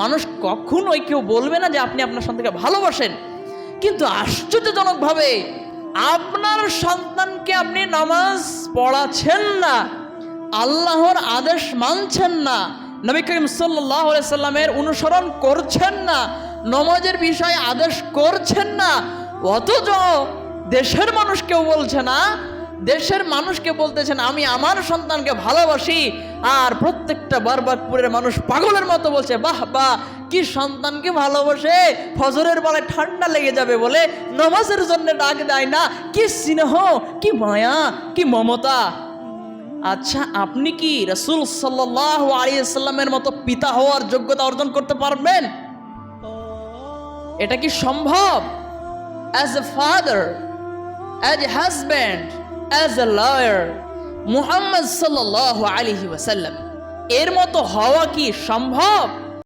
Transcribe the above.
মানুষ কখনোই কেউ বলবে না যে আপনি আপনার সন্তানকে ভালোবাসেন। কিন্তু আশ্চর্যজনকভাবে আপনার সন্তানকে আপনি নামাজ পড়াচ্ছেন না, আল্লাহর আদেশ মানছেন না, নবী করিম সাল্লাহ সাল্লামের অনুসরণ করছেন না, নমাজের বিষয়ে আদেশ করছেন না, অথচ দেশের মানুষ কেউ বলছে না দেশের মানুষকে বলতেছেন, আমি আমার সন্তানকে ভালোবাসি। আর প্রত্যেকটা বারবারপুরের মানুষ পাগলের মতো বলছে, বাহ বাহ, কি সন্তানকে ভালোবাসে? ফজরের বেলায় ঠান্ডা লেগে যাবে বলে নমাজের জন্য ডাক দেয় না? কি স্নেহ, কি মায়া, কি মমতা? আচ্ছা আপনি কি রসুল সাল্লাহ আলিয়াল্লামের মতো পিতা হওয়ার যোগ্যতা অর্জন করতে পারবেন? এটা কি সম্ভব? As a father as a husband as a lawyer Muhammad সাল্লাহ আলিহি ওয়াসাল্লাম এর মতো হওয়া কি সম্ভব?